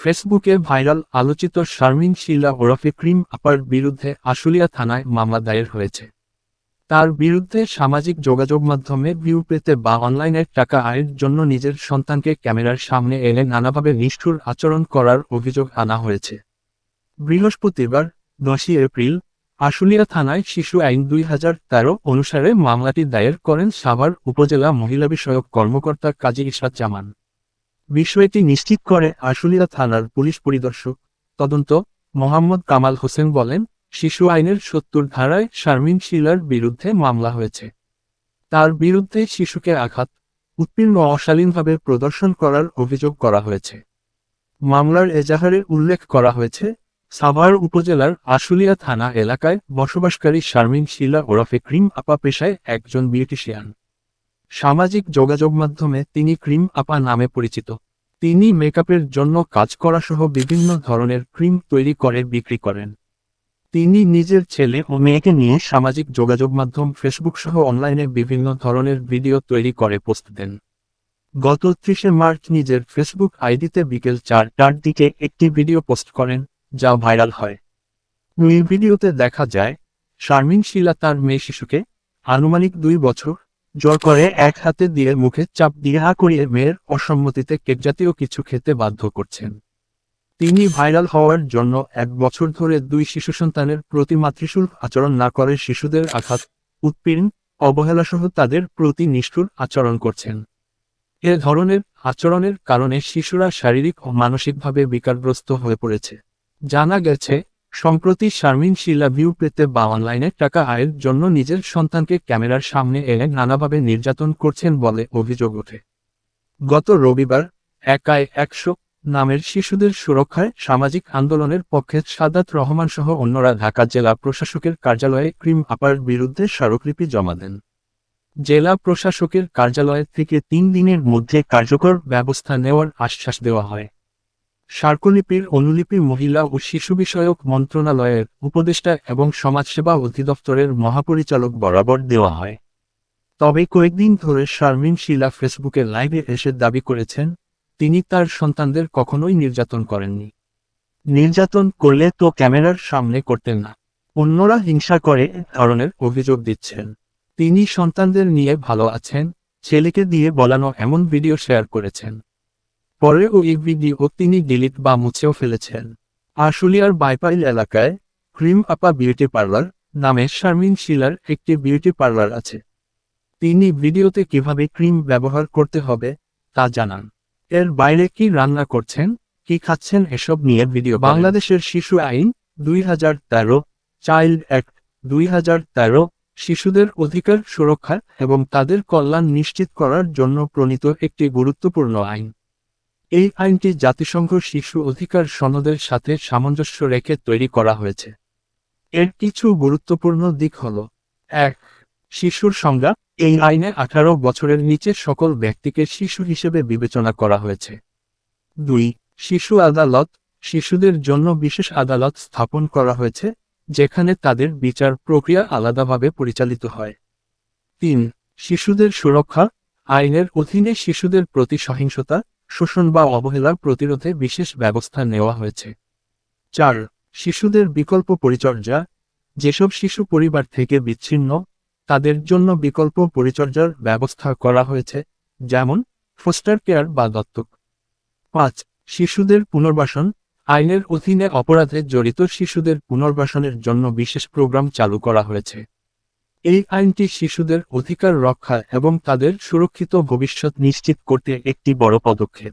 ফেসবুকে ভাইরাল আলোচিত শারমিন শিলা ওরফে ক্রিম আপার বিরুদ্ধে আশুলিয়া থানায় মামলা দায়ের হয়েছে। তার বিরুদ্ধে সামাজিক যোগাযোগ মাধ্যমে ভিউ পেতে বা অনলাইনের টাকা আয়ের জন্য নিজের সন্তানকে ক্যামেরার সামনে এনে নানাভাবে নিষ্ঠুর আচরণ করার অভিযোগ আনা হয়েছে। বৃহস্পতিবার, দশই এপ্রিল, আশুলিয়া থানায় শিশু আইন দুই হাজার তেরো অনুসারে মামলাটি দায়ের করেন সাভার উপজেলা মহিলা বিষয়ক কর্মকর্তা কাজী ইশরাত জামান। বিষয়টি নিশ্চিত করে আশুলিয়া থানার পুলিশ পরিদর্শক তদন্ত, মোহাম্মদ কামাল হোসেন বলেন, শিশু আইনের সত্তর ধারায় শারমিন শিলার বিরুদ্ধে মামলা হয়েছে। তার বিরুদ্ধে শিশুকে আঘাত উৎপীর্ণ অশালীনভাবে প্রদর্শন করার অভিযোগ করা হয়েছে। মামলার এজাহারে উল্লেখ করা হয়েছে, সাভার উপজেলার আশুলিয়া থানা এলাকায় বসবাসকারী শারমিন শিলা ওরফে ক্রিম আপা পেশায় একজন বিউটিশিয়ান। সামাজিক যোগাযোগ মাধ্যমে তিনি ক্রিম আপা নামে পরিচিত। তিনি মেকআপের জন্য কাজ করা সহ বিভিন্ন ধরনের ক্রিম তৈরি করে, বিক্রি করেন। তিনি নিজের ছেলে ও মেয়েকে নিয়ে সামাজিক যোগাযোগ মাধ্যম ফেসবুক সহ অনলাইনে বিভিন্ন ধরনের ভিডিও তৈরি করে পোস্ট দেন। গত ত্রিশে মার্চ নিজের ফেসবুক আইডিতে বিকেল চারটার দিকে একটি ভিডিও পোস্ট করেন, যা ভাইরাল হয়। ওই ভিডিওতে দেখা যায়, শারমিন শিলা তার মেয়ে শিশুকে আনুমানিক দুই বছর জোর করে এক হাতে দিয়ে মুখে চাপ দিয়ে হা করিয়ে মেয়ের অসম্মতিতে কেক জাতীয় কিছু খেতে বাধ্য করছেন। তিনি ভাইরাল হওয়ার জন্য এক বছর ধরে দুই শিশু সন্তানের প্রতি মাতৃসুলভ আচরণ না করে শিশুদের আঘাত, উৎপীড়ন, অবহেলাসহ তাদের প্রতি নিষ্ঠুর আচরণ করছেন। এ ধরনের আচরণের কারণে শিশুরা শারীরিক ও মানসিকভাবে বিকারগ্রস্ত হয়ে পড়েছে। জানা গেছে সম্প্রতি শারমিন শিলা ভিউ পেতে বা অনলাইনে টাকা আয়ের জন্য নিজের সন্তানকে ক্যামেরার সামনে এনে নানাভাবে নির্যাতন করছেন বলে অভিযোগ ওঠে। গত রবিবার একাই একশো নামের শিশুদের সুরক্ষায় সামাজিক আন্দোলনের পক্ষে সাদাত রহমান সহ অন্যরা ঢাকা জেলা প্রশাসকের কার্যালয়ে ক্রিম আপার বিরুদ্ধে স্মারকলিপি জমা দেন। জেলা প্রশাসকের কার্যালয় থেকে তিন দিনের মধ্যে কার্যকর ব্যবস্থা নেওয়ার আশ্বাস দেওয়া হয়। স্মারকলিপির অনুলিপি মহিলা ও শিশু বিষয়ক মন্ত্রণালয়ের উপদেষ্টা এবং সমাজসেবা অধিদপ্তরের মহাপরিচালক বরাবর দেওয়া হয়। তবে কয়েকদিন ধরে শারমিন শিলা ফেসবুকে লাইভে এসে দাবি করেছেন, তিনি তার সন্তানদের কখনোই নির্যাতন করেননি। নির্যাতন করলে তো ক্যামেরার সামনে করতেন না। অন্যরা হিংসা করে ধরনের অভিযোগ দিচ্ছেন। তিনি সন্তানদের নিয়ে ভালো আছেন, ছেলেকে দিয়ে বলানো এমন ভিডিও শেয়ার করেছেন। পরে ওই ভিডিও তিনি ডিলিট বা মুছেও ফেলেছেন। আশুলিয়ার বাইপাইল এলাকায় ক্রিম আপা বিউটি পার্লার নামে শারমিন শিলার একটি বিউটি পার্লার আছে। তিনি ভিডিওতে কীভাবে ক্রিম ব্যবহার করতে হবে তা জানান। এর বাইরে কি রান্না করছেন, কি খাচ্ছেন এসব নিয়ে ভিডিও বাংলাদেশের শিশু আইন দুই হাজার তেরো, চাইল্ড অ্যাক্ট দুই হাজার তেরো, শিশুদের অধিকার সুরক্ষা এবং তাদের কল্যাণ নিশ্চিত করার জন্য প্রণীত একটি গুরুত্বপূর্ণ আইন। এই আইনটি জাতিসংঘ শিশু অধিকার সনদের সাথে সামঞ্জস্য রেখে তৈরি করা হয়েছে। এর কিছু গুরুত্বপূর্ণ দিক হল, এক, শিশুর সংজ্ঞা, এই আইনে আঠারো বছরের নিচে সকল ব্যক্তিকে শিশু হিসেবে বিবেচনা করা হয়েছে। দুই, শিশু আদালত, শিশুদের জন্য বিশেষ আদালত স্থাপন করা হয়েছে, যেখানে তাদের বিচার প্রক্রিয়া আলাদাভাবে পরিচালিত হয়। তিন, শিশুদের সুরক্ষা, আইনের অধীনে শিশুদের প্রতি সহিংসতা শোষণ বা অবহেলা প্রতিরোধে বিশেষ ব্যবস্থা নেওয়া হয়েছে। চার, শিশুদের বিকল্প পরিচর্যা। যেসব শিশু পরিবার থেকে বিচ্ছিন্ন, তাদের জন্য বিকল্প পরিচর্যার ব্যবস্থা করা হয়েছে, যেমন ফোস্টার কেয়ার বা দত্তক। পাঁচ, শিশুদের পুনর্বাসন। আইনের অধীনে অপরাধে জড়িত শিশুদের পুনর্বাসনের জন্য বিশেষ প্রোগ্রাম চালু করা হয়েছে। এই আইনটি শিশুদের অধিকার রক্ষা এবং তাদের সুরক্ষিত ভবিষ্যৎ নিশ্চিত করতে একটি বড় পদক্ষেপ।